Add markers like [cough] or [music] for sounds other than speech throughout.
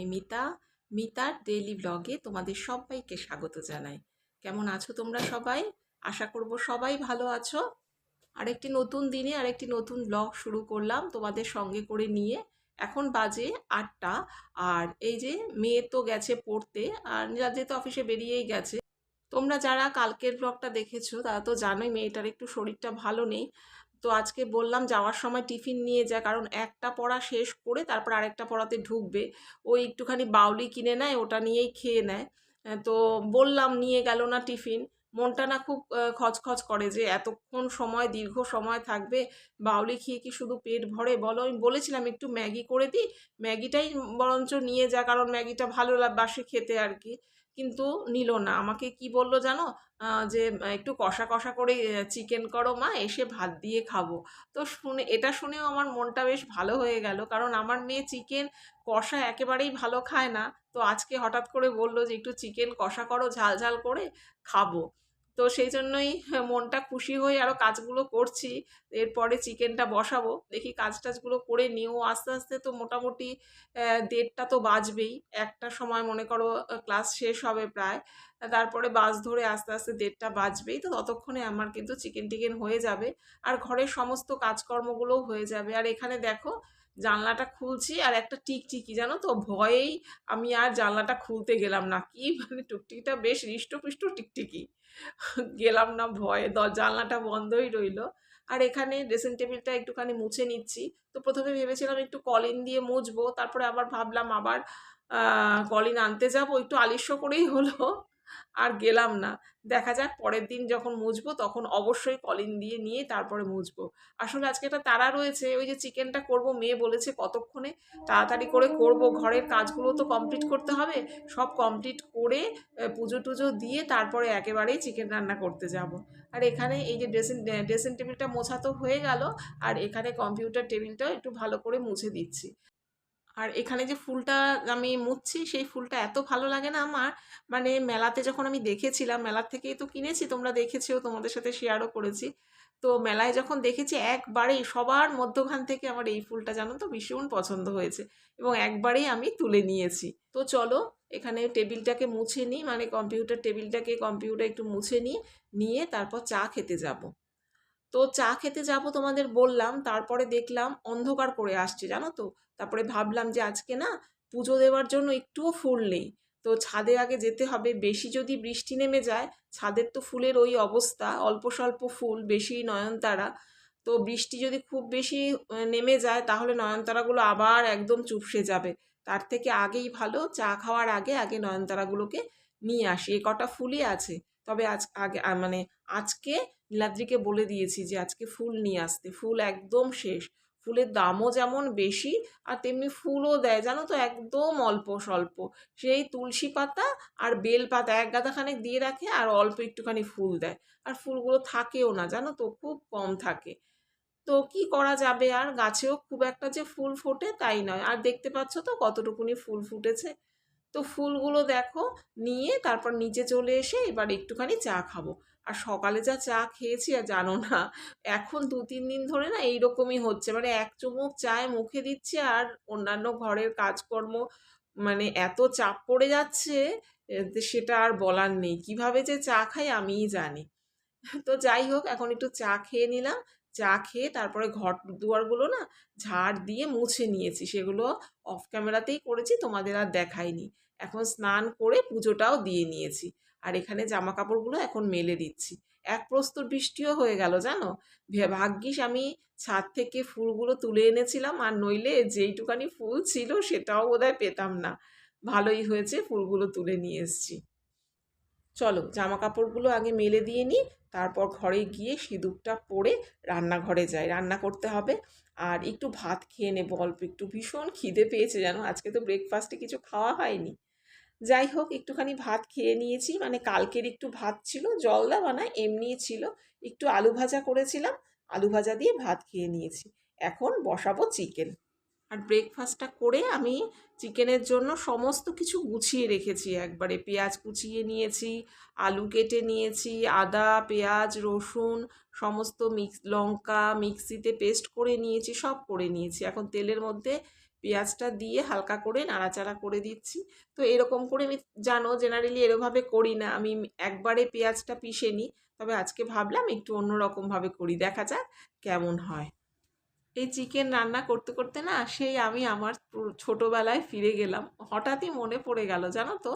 আমি মিতা মিতার ডেইলি ব্লগে তোমাদের সবাইকে স্বাগত জানাই। কেমন আছো তোমরা সবাই? আশা করব সবাই ভালো আছো। আরেকটি নতুন দিনে আরেকটি নতুন ব্লগ শুরু করলাম তোমাদের সঙ্গে করে নিয়ে। এখন বাজে আটটা আর এই যে মেয়ে তো গেছে পড়তে আর যাদের তো অফিসে বেরিয়েই গেছে। তোমরা যারা কালকের ব্লগটা দেখেছ তারা তো জানোই মেয়েটার একটু শরীরটা ভালো নেই। তো আজকে বললাম যাওয়ার সময় টিফিন নিয়ে যা, কারণ একটা পড়া শেষ করে তারপর আরেকটা পড়াতে ঢুকবে। ওই একটুখানি বাউলি কিনে নেয়, ওটা নিয়েই খেয়ে নেয়। তো বললাম নিয়ে গেল না টিফিন। মনটা না খুব খচখচ করে যে এতক্ষণ সময়, দীর্ঘ সময় থাকবে, বাউলি খেয়ে কি শুধু পেট ভরে? বলো, আমি বলেছিলাম একটু ম্যাগি করে দিই। ম্যাগিটাই বরঞ্চ নিয়ে যা, কারণ ম্যাগিটা ভালো বাসে খেতে আর কি। কিন্তু নিল না। আমাকে কি বলল জানো? যে, একটু কষা কষা করে চিকেন করো মা, এসে ভাত দিয়ে খাব। তো শুনে, এটা শুনেও আমার মনটা বেশ ভালো হয়ে গেল। কারণ আমার মেয়ে চিকেন কষা একেবারেই ভালো খায় না। তো আজকে হঠাৎ করে বলল যে, একটু চিকেন কষা করো, ঝাল ঝাল করে খাব। তো সেই জন্যই মনটা খুশি হয়ে আরও কাজগুলো করছি। এরপরে চিকেনটা বসাবো। দেখি কাজ টাজগুলো করে নিয়েও আস্তে আস্তে তো মোটামুটি দেড়টা তো বাজবেই। একটা সময় মনে করো ক্লাস শেষ হবে প্রায়। তারপরে বাস ধরে আস্তে আস্তে দেড়টা বাজবেই। তো ততক্ষণে আমার কিন্তু চিকেন টিকেন হয়ে যাবে। আর ঘরের সমস্ত কাজকর্মগুলোও হয়ে যাবে। আর এখানে দেখো, জানলাটা খুলছি আর একটা টিকটিকি, জানো তো? ভয়েই আমি আর জানলাটা খুলতে গেলাম না। কি মানে টুকটিকিটা বেশ হৃষ্টপুষ্ট টিকটিকি। গেলাম না, ভয়ে জানলাটা বন্ধই রইল। আর এখানে ড্রেসিং টেবিলটা একটুখানি মুছে নিচ্ছি। তো প্রথমে ভেবেছিলাম একটু কলিন দিয়ে মুছবো, তারপরে আবার ভাবলাম আবার কলিন আনতে যাব। একটু আলিস্য করেই হলো। আর গেলাম না। দেখা যাক পরের দিন যখন মুছবো তখন অবশ্যই কলিন দিয়ে নিয়ে তারপরে মুছবো। আসলে আজকে একটা তারা রয়েছে, ওই যে চিকেনটা করব, মেয়ে বলেছে কতক্ষণে তাড়াতাড়ি করে করব। ঘরের কাজগুলো তো কমপ্লিট করতে হবে। সব কমপ্লিট করে পুজো টুজো দিয়ে তারপরে একেবারেই চিকেন রান্না করতে যাব। আর এখানে এই যে ড্রেসিং ড্রেসিং টেবিলটা মোছা তো হয়ে গেল। আর এখানে কম্পিউটার টেবিলটাও একটু ভালো করে মুছে দিচ্ছি। আর এখানে যে ফুলটা আমি মুছছি, সেই ফুলটা এত ভালো লাগে না আমার। মানে মেলাতে যখন আমি দেখেছিলাম, মেলার থেকেই তো কিনেছি, তোমরা দেখেছ তোমাদের সাথে শেয়ারও করেছি। তো মেলায় যখন দেখেছি, একবারেই সবার মধ্যখান থেকে আমার এই ফুলটা জানো তো ভীষণ পছন্দ হয়েছে এবং একবারেই আমি তুলে নিয়েছি। তো চলো, এখানে টেবিলটাকে মুছে নিই মানে কম্পিউটার টেবিলটাকে কম্পিউটার একটু মুছে নিই, নিয়ে তারপর চা খেতে যাব। তো চা খেতে যাব তোমাদের বললাম, তারপরে দেখলাম অন্ধকার করে আসছে, জানো তো? তারপরে ভাবলাম যে আজকে না পুজো দেওয়ার জন্য একটুও ফুল নেই। তো ছাদে আগে যেতে হবে, বেশি যদি বৃষ্টি নেমে যায়, ছাদের তো ফুলের ওই অবস্থা, অল্প স্বল্প ফুল, বেশি নয়নতারা। তো বৃষ্টি যদি খুব বেশি নেমে যায়, তাহলে নয়নতারাগুলো আবার একদম চুপসে যাবে। তার থেকে আগেই ভালো, চা খাওয়ার আগে আগে নয়নতারাগুলোকে নিয়ে আসি। এ কটা ফুলই আছে। তবে আজ, আগে মানে আজকে নীলাদ্রিকে বলে দিয়েছি যে, আজকে ফুল নিয়ে আসতে। ফুল একদম শেষ। ফুলের দামও যেমন বেশি, আর তেমনি ফুলও দেয়। জানো তো, একদম অল্প স্বল্প। সেই তুলসী পাতা আর বেল পাতা এক গাদাখানেক দিয়ে রাখে আর অল্প একটুখানি ফুল দেয়। আর ফুলগুলো থাকেও না, জানো তো, খুব কম থাকে। তো কি করা যাবে? আর গাছেও খুব একটা যে ফুল ফোটে তাই নয়। আর দেখতে পাচ্ছ তো, কতটুকুনি ফুল ফুটেছে। তো ফুলগুলো দেখো, নিয়ে তারপর নিচে চলে এসে এবার একটুখানি চা খাব। আর সকালে যা চা খেয়েছি আর জানো না, এখন দু, তিন দিন ধরে না এইরকমই হচ্ছে। মানে এক চুমুক চায় মুখে দিচ্ছে আর অন্যান্য ঘরের কাজকর্ম মানে এত চাপ পড়ে যাচ্ছে সেটা আর বলার নেই। কীভাবে যে চা খাই আমিই জানি। তো যাই হোক, এখন একটু চা খেয়ে নিলাম। চা খেয়ে তারপরে ঘর দুয়ারগুলো না ঝাড় দিয়ে মুছে নিয়েছি। সেগুলো অফ ক্যামেরাতেই করেছি, তোমাদের আর দেখাইনি। এখন স্নান করে পুজোটাও দিয়ে নিয়েছি। আর এখানে জামা কাপড়গুলো এখন মেলে দিচ্ছি। এক প্রস্তর বৃষ্টিও হয়ে গেল, জানো? ভাগ্যিস আমি ছাদ থেকে ফুলগুলো তুলে এনেছিলাম, আর নইলে যেইটুকানি ফুল ছিল সেটাও বোধহয় পেতাম না। ভালোই হয়েছে ফুলগুলো তুলে নিয়ে এসেছি। চলো জামা কাপড়গুলো আগে মেলে দিয়ে নিই, তারপর ঘরে গিয়ে সিঁদুরটা পরে রান্নাঘরে যাই। রান্না করতে হবে। আর একটু ভাত খেয়ে নেব, অল্প একটু। ভীষণ খিদে পেয়েছে জানো? আজকে তো ব্রেকফাস্টে কিছু খাওয়া হয়নি। যাই হোক, একটুখানি ভাত খেয়ে নিয়েছি। মানে কালকের একটু ভাত ছিল জল দেওয়া না এমনিই ছিল। একটু আলু ভাজা করেছিলাম, আলু ভাজা দিয়ে ভাত খেয়ে নিয়েছি। এখন বসাবো চিকেন আর ব্রেকফাস্টটা করে আমি চিকেনের জন্য সমস্ত কিছু গুছিয়ে রেখেছি একবারে। পেঁয়াজ কুচিয়ে নিয়েছি, আলু কেটে নিয়েছি, আদা, পেঁয়াজ, রসুন, সমস্ত মিক্স লঙ্কা মিক্সিতে পেস্ট করে নিয়েছি, সব করে নিয়েছি। এখন তেলের মধ্যে পেঁয়াজটা দিয়ে হালকা করে নাড়াচাড়া করে দিচ্ছি। তো এরকম করে আমি, জানো জেনারেলি এরমভাবে করি না। আমি একবারে পেঁয়াজটা পিষে নিই, তবে আজকে ভাবলাম একটু অন্যরকমভাবে করি। দেখা যাক কেমন হয়। এই চিকেন রান্না করতে করতে না সেই আমি আমার ছোটোবেলায় ফিরে গেলাম। হঠাৎই মনে পড়ে গেল, জানো তো?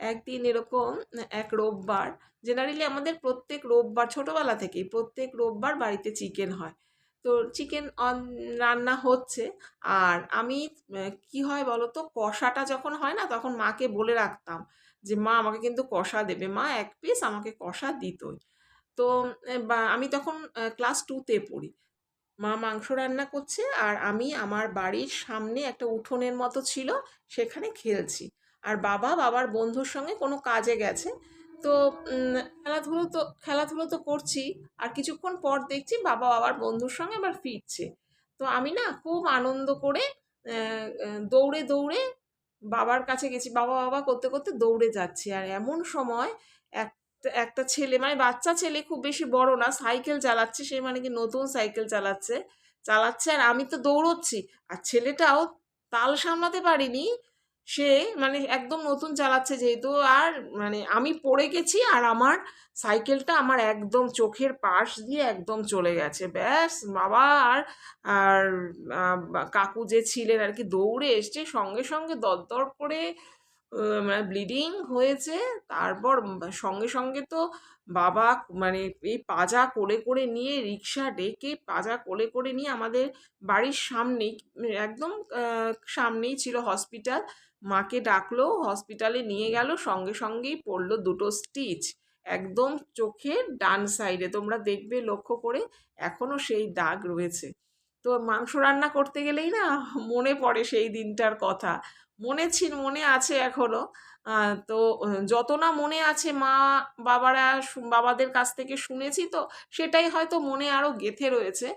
একদিন এরকম এক রোববার জেনারেলি আমাদের প্রত্যেক রোববার, ছোটোবেলা থেকেই প্রত্যেক রোববার বাড়িতে চিকেন হয়। তো চিকেন রান্না হচ্ছে আর আমি কি হয় বলো তো কষাটা যখন হয় না তখন মাকে বলে রাখতাম যে, মা, আমাকে কিন্তু কষা দেবে। মা এক পিস আমাকে কষা দিতই। তো আমি তখন ক্লাস টুতে পড়ি। মা মাংস রান্না করছে আর আমি আমার বাড়ির সামনে একটা উঠোনের মতো ছিল, সেখানে খেলছি। আর বাবা বাবার বন্ধুর সঙ্গে কোনো কাজে গেছে। তো খেলাধুলো তো খেলাধুলো তো করছি। আর কিছুক্ষণ পর দেখছি বাবা বাবার বন্ধুর সঙ্গে আবার ফিরছে। তো আমি না খুব আনন্দ করে দৌড়ে দৌড়ে বাবার কাছে গেছি। বাবা বাবা করতে করতে দৌড়ে যাচ্ছি। আর এমন সময় একটা একটা ছেলে মানে বাচ্চা ছেলে খুব বেশি বড় না, সাইকেল চালাচ্ছে, সে মানে কি নতুন সাইকেল চালাচ্ছে চালাচ্ছে আর আমি তো দৌড়চ্ছি। আর ছেলেটাও তাল সামলাতে পারিনি, সে মানে একদম নতুন চালাচ্ছে যেহেতু আর মানে আমি পড়ে গেছি আর আমার সাইকেলটা আমার একদম চোখের পাশ দিয়ে একদম চলে গেছে। ব্যাস, বাবা আর আর কাকু যে ছিলেন আর কি দৌড়ে এসছে সঙ্গে সঙ্গে দরদর করে মানে ব্লিডিং হয়েছে। তারপর সঙ্গে সঙ্গে তো বাবা মানে এই পাজা কোলে করে নিয়ে রিক্সা ডেকে পাজা কোলে করে নিয়ে আমাদের বাড়ির সামনেই, একদম সামনেই ছিল হসপিটাল মাকে ডাকলো হসপিটালে নিয়ে গেল, সঙ্গে সঙ্গেই পড়ল দুটো স্টিচ একদম চোখের ডান সাইডে তোমরা দেখবে লক্ষ্য করে এখনও সেই দাগ রয়েছে। তো মাংস রান্না করতে গেলেই না মনে পড়ে সেই দিনটার কথা। মনে ছিল মনে আছে এখনও। তো যত না মনে আছে মা বাবারা বাবাদের কাছ থেকে শুনেছি তো, সেটাই হয়তো মনে আরও গেঁথে রয়েছে।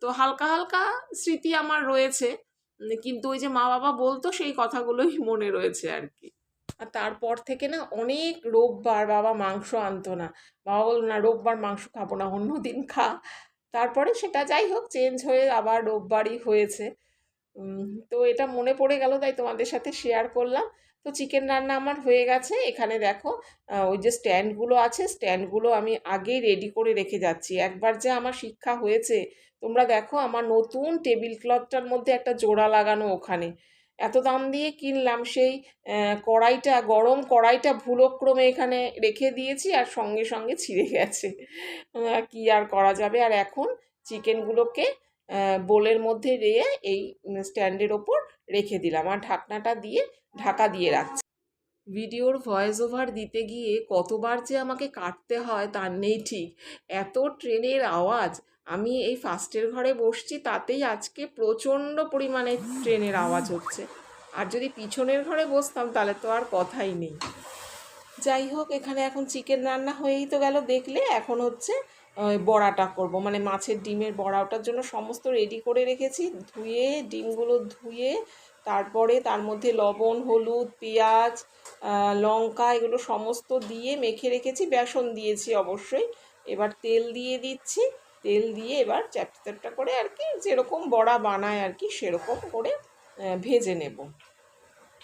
তো হালকা হালকা স্মৃতি আমার রয়েছে। কিন্তু ওই যে মা বাবা বলতো, সেই কথাগুলোই মনে রয়েছে আর কি। আর তারপর থেকে না অনেক রোববার বাবা মাংস আনতো না। বাবা বলল, না, রোববার মাংস খাব না অন্য দিন খা। তারপরে সেটা যাই হোক, চেঞ্জ হয়ে আবার রোববারই হয়েছে। তো এটা মনে পড়ে গেল, তাই তোমাদের সাথে শেয়ার করলাম। তো চিকেন রান্না আমার হয়ে গেছে। এখানে দেখো ওই যে স্ট্যান্ডগুলো আছে স্ট্যান্ডগুলো আমি আগেই রেডি করে রেখে যাচ্ছি। একবার যে আমার শিক্ষা হয়েছে, তোমরা দেখো আমার নতুন টেবিল ক্লথটার মধ্যে একটা জোড়া লাগানো ওখানে। এত দাম দিয়ে কিনলাম, সেই কড়াইটা, গরম কড়াইটা ভুলক্রমে এখানে রেখে দিয়েছি আর সঙ্গে সঙ্গে ছিঁড়ে গেছে। কি আর করা যাবে? আর এখন চিকেনগুলোকে বোলের মধ্যে দিয়ে এই স্ট্যান্ডের ওপর রেখে দিলাম। আর ঢাকনাটা দিয়ে ঢাকা দিয়ে রাখছি। ভিডিওর ভয়েস ওভার দিতে গিয়ে কতবার যে আমাকে কাটতে হয় তার নেই ঠিক। এত ট্রেনের আওয়াজ। আমি এই ফার্স্টের ঘরে বসছি তাতেই আজকে প্রচণ্ড পরিমাণে ট্রেনের আওয়াজ হচ্ছে। আর যদি পিছনের ঘরে বসতাম তাহলে তো আর কথাই নেই। যাই হোক, এখানে এখন চিকেন রান্না হয়েই তো গেল। দেখলে এখন হচ্ছে বড়াটা করব। মানে মাছের ডিমের বড়া, ওটার জন্য সমস্ত রেডি করে রেখেছি। ধুয়ে, ডিমগুলো ধুয়ে, তারপরে তার মধ্যে লবণ, হলুদ, পেঁয়াজ লঙ্কা, এগুলো সমস্ত দিয়ে মেখে রেখেছি। বেসন দিয়েছি অবশ্যই। এবার তেল দিয়ে দিচ্ছি। তেল দিয়ে এবার চ্যাপটা করে আর কি যেরকম বড়া বানায় আর কি, সেরকম করে ভেজে নেব।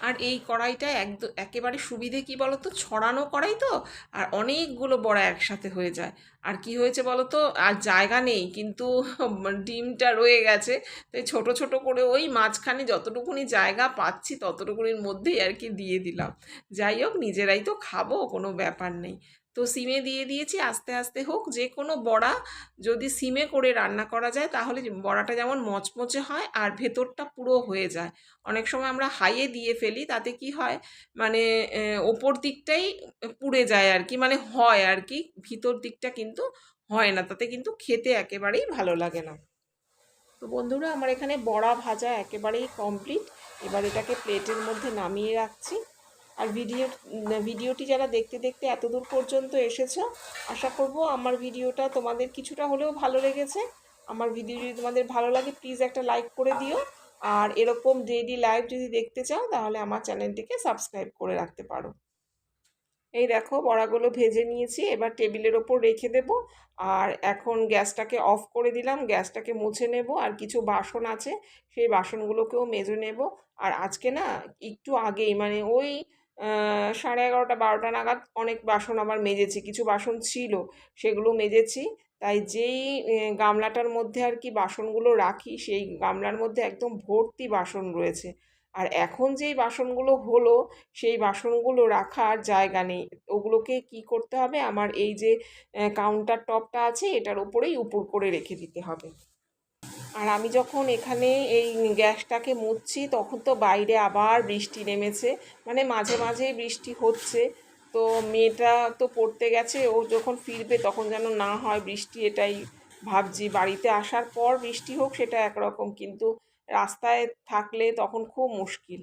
আর এই কড়াইটা একদম একেবারে সুবিধে কি বলো তো ছড়ানো কড়াই তো, আর অনেকগুলো বড়া একসাথে হয়ে যায়। আর কি হয়েছে বলো তো আর জায়গা নেই, কিন্তু [laughs] ডিমটা রয়ে গেছে। তাই ছোট ছোট করে ওই মাঝখানে যতটুকুনি জায়গা পাচ্ছি, ততটুকুনির মধ্যেই আর কি দিয়ে দিলাম। যাই হোক, নিজেরাই তো খাব, কোনো ব্যাপার নেই। তো সিমে দিয়ে দিয়েছি, আস্তে আস্তে হোক যে কোনো বড়া যদি সিমে করে রান্না করা যায়, তাহলে বড়াটা যেমন মচমচে হয় আর ভেতরটা পুরো হয়ে যায়। অনেক সময় আমরা হাইয়ে দিয়ে ফেলি, তাতে কি হয় মানে ওপর দিকটাই পুড়ে যায় আর কি মানে হয় আর কি, ভিতর দিকটা কিন্তু হয় না, তাতে কিন্তু খেতে একেবারেই ভালো লাগে না। তো বন্ধুরা, আমার এখানে বড়া ভাজা একেবারেই কমপ্লিট। এবার এটাকে প্লেটের মধ্যে নামিয়ে রাখছি। আর ভিডিও ভিডিওটি যারা দেখতে দেখতে এত দূর পর্যন্ত এসেছ, আশা করব আমার ভিডিওটা তোমাদের কিছুটা হলেও ভালো লেগেছে। আমার ভিডিও যদি তোমাদের ভালো লাগে প্লিজ একটা লাইক করে দিও। আর এরকম ডেইলি লাইভ যদি দেখতে চাও, তাহলে আমার চ্যানেলটিকে সাবস্ক্রাইব করে রাখতে পারো। এই দেখো, বড়াগুলো ভেজে নিয়েছি, এবার টেবিলের ওপর রেখে দেব। আর এখন গ্যাসটাকে অফ করে দিলাম, গ্যাসটাকে মুছে নেব। আর কিছু বাসন আছে, সেই বাসনগুলোকেও মেজে নেব। আর আজকে না, একটু আগেই মানে ওই সাড়ে এগারোটা, বারোটা নাগাদ অনেক বাসন আবার মেজেছি। কিছু বাসন ছিল, সেগুলো মেজেছি। তাই যেই গামলাটার মধ্যে আর কি বাসনগুলো রাখি, সেই গামলার মধ্যে একদম ভর্তি বাসন রয়েছে। আর এখন যেই বাসনগুলো হলো, সেই বাসনগুলো রাখার জায়গা নেই। ওগুলোকে কি করতে হবে? আমার এই যে কাউন্টার টপটা আছে, এটার ওপরেই উপর করে রেখে দিতে হবে। আর আমি যখন এখানে এই গ্যাসটাকে মুছছি, তখন তো বাইরে আবার বৃষ্টি নেমেছে। মানে মাঝে মাঝে বৃষ্টি হচ্ছে। তো মেয়েটা তো পড়তে গেছে, ও যখন ফিরবে তখন যেন না হয় বৃষ্টি, এটাই ভাবছি। বাড়িতে আসার পর বৃষ্টি হোক সেটা একরকম, কিন্তু রাস্তায় থাকলে তখন খুব মুশকিল।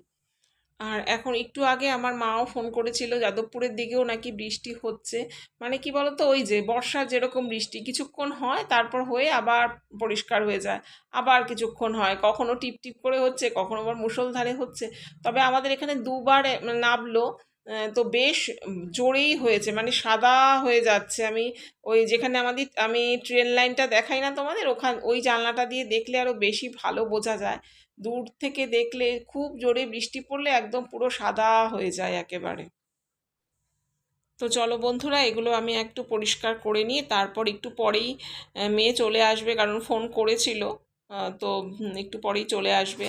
আর এখন একটু আগে আমার মাও ফোন করেছিল যাদবপুরের দিকেও নাকি বৃষ্টি হচ্ছে। মানে কি বলতো, ওই যে বর্ষার যেরকম বৃষ্টি, কিছুক্ষণ হয়, তারপর হয়ে আবার পরিষ্কার হয়ে যায়। আবার কিছুক্ষণ হয়, কখনো টিপ টিপ করে হচ্ছে, কখনো আবার মুষলধারে হচ্ছে। তবে আমাদের এখানে দুবার নামলো তো বেশ জোরেই হয়েছে মানে সাদা হয়ে যাচ্ছে। আমি ওই যেখানে আমাদের, আমি ট্রেন লাইনটা দেখাই না তোমাদের, ওখান, ওই জানলাটা দিয়ে দেখলে আরও বেশি ভালো বোঝা যায়। দূর থেকে দেখলে খুব জোরে বৃষ্টি পড়লে একদম পুরো সাদা হয়ে যায় একেবারে। তো চলো বন্ধুরা, এগুলো আমি একটু পরিষ্কার করে নিয়ে তারপর একটু পরেই মেয়ে চলে আসবে কারণ ফোন করেছিল তো একটু পরেই চলে আসবে।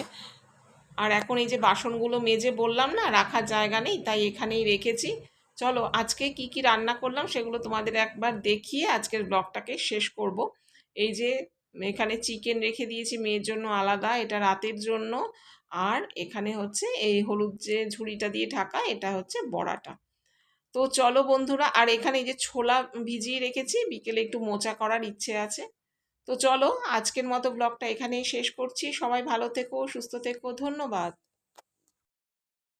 আর এখন এই যে বাসনগুলো মেজে বললাম না, রাখার জায়গা নেই, তাই এখানেই রেখেছি। চলো, আজকে কি কি রান্না করলাম সেগুলো তোমাদের একবার দেখিয়ে আজকের ব্লগটাকে শেষ করব। এই যে এখানে চিকেন রেখে দিয়েছি, মেয়ের জন্য আলাদা, এটা রাতের জন্য। আর এখানে হচ্ছে এই হলুদ যে ঝুড়িটা দিয়ে ঢাকা, এটা হচ্ছে বড়াটা। তো চলো বন্ধুরা, আর এখানে যে ছোলা ভিজিয়ে রেখেছি, বিকেলে একটু মোচা করার ইচ্ছে আছে। তো চলো, আজকের মতো ব্লগটা এখানেই শেষ করছি। সবাই ভালো থেকো, সুস্থ থেকো, ধন্যবাদ।